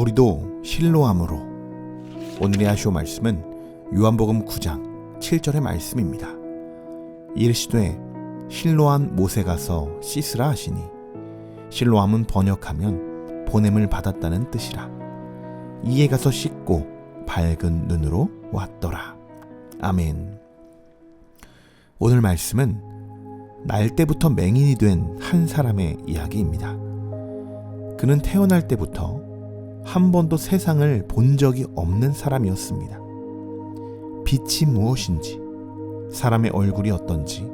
우리도 실로함으로 오늘의 하쇼 말씀은 요한복음 9장 7절의 말씀입니다. 이르시되 실로한 못에 가서 씻으라 하시니 실로함은 번역하면 보냄을 받았다는 뜻이라 이에 가서 씻고 밝은 눈으로 왔더라. 아멘. 오늘 말씀은 날 때부터 맹인이 된 한 사람의 이야기입니다. 그는 태어날 때부터 한 번도 세상을 본 적이 없는 사람이었습니다. 빛이 무엇인지, 사람의 얼굴이 어떤지,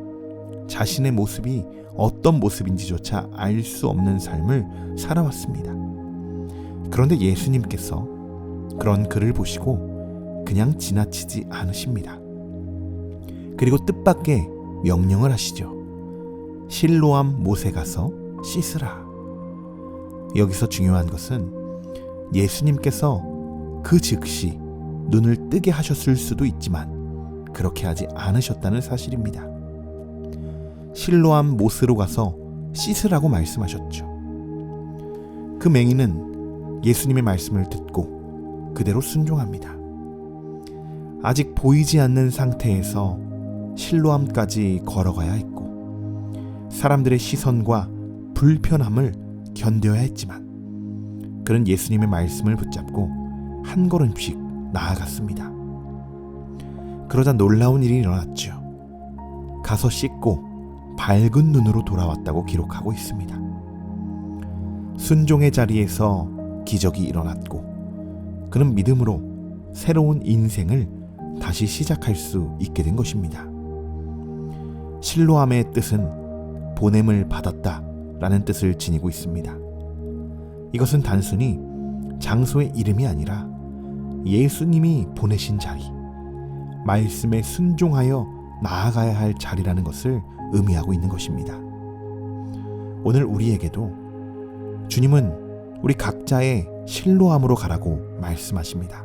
자신의 모습이 어떤 모습인지조차 알 수 없는 삶을 살아왔습니다. 그런데 예수님께서 그런 그를 보시고 그냥 지나치지 않으십니다. 그리고 뜻밖의 명령을 하시죠. 실로암 못에 가서 씻으라. 여기서 중요한 것은 예수님께서 그 즉시 눈을 뜨게 하셨을 수도 있지만 그렇게 하지 않으셨다는 사실입니다. 실로암 못으로 가서 씻으라고 말씀하셨죠. 그 맹인은 예수님의 말씀을 듣고 그대로 순종합니다. 아직 보이지 않는 상태에서 실로암까지 걸어가야 했고 사람들의 시선과 불편함을 견뎌야 했지만 그는 예수님의 말씀을 붙잡고 한 걸음씩 나아갔습니다. 그러자 놀라운 일이 일어났죠. 가서 씻고 밝은 눈으로 돌아왔다고 기록하고 있습니다. 순종의 자리에서 기적이 일어났고 그는 믿음으로 새로운 인생을 다시 시작할 수 있게 된 것입니다. 실로함의 뜻은 보냄을 받았다 라는 뜻을 지니고 있습니다. 이것은 단순히 장소의 이름이 아니라 예수님이 보내신 자리, 말씀에 순종하여 나아가야 할 자리라는 것을 의미하고 있는 것입니다. 오늘 우리에게도 주님은 우리 각자의 실로함으로 가라고 말씀하십니다.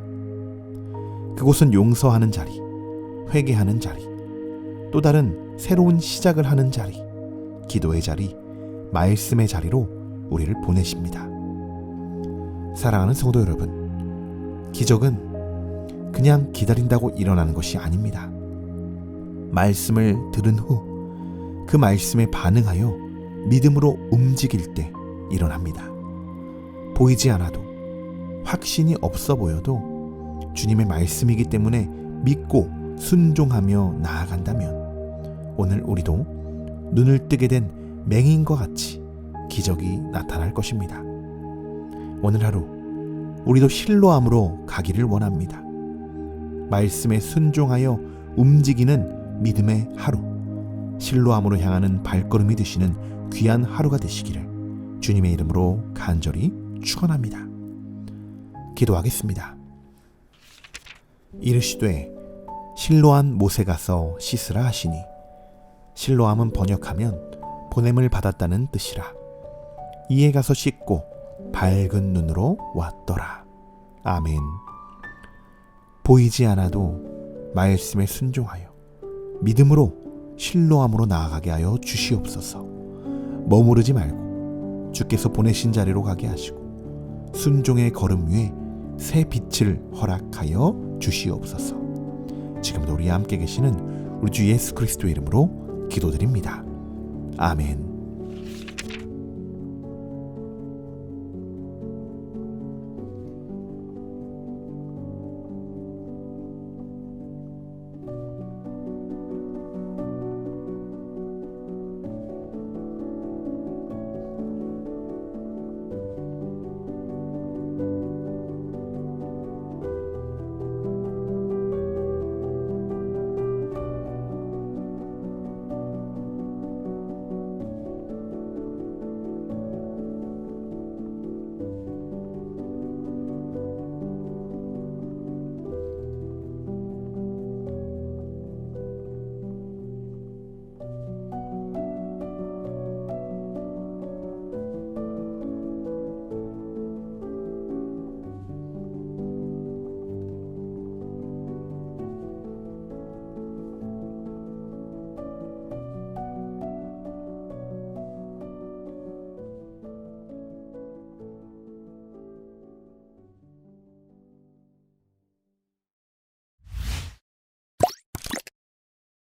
그곳은 용서하는 자리, 회개하는 자리, 또 다른 새로운 시작을 하는 자리, 기도의 자리, 말씀의 자리로 우리를 보내십니다. 사랑하는 성도 여러분, 기적은 그냥 기다린다고 일어나는 것이 아닙니다. 말씀을 들은 후 그 말씀에 반응하여 믿음으로 움직일 때 일어납니다. 보이지 않아도 확신이 없어 보여도 주님의 말씀이기 때문에 믿고 순종하며 나아간다면 오늘 우리도 눈을 뜨게 된 맹인과 같이 기적이 나타날 것입니다. 오늘 하루 우리도 실로함으로 가기를 원합니다. 말씀에 순종하여 움직이는 믿음의 하루, 실로함으로 향하는 발걸음이 되시는 귀한 하루가 되시기를 주님의 이름으로 간절히 축원합니다. 기도하겠습니다. 이르시되 실로한 못에 가서 씻으라 하시니 실로함은 번역하면 보냄을 받았다는 뜻이라 이에 가서 씻고 밝은 눈으로 왔더라. 아멘. 보이지 않아도 말씀에 순종하여 믿음으로 실로함으로 나아가게 하여 주시옵소서. 머무르지 말고 주께서 보내신 자리로 가게 하시고 순종의 걸음 위에 새 빛을 허락하여 주시옵소서. 지금도 우리 함께 계시는 우리 주 예수 그리스도의 이름으로 기도드립니다. 아멘.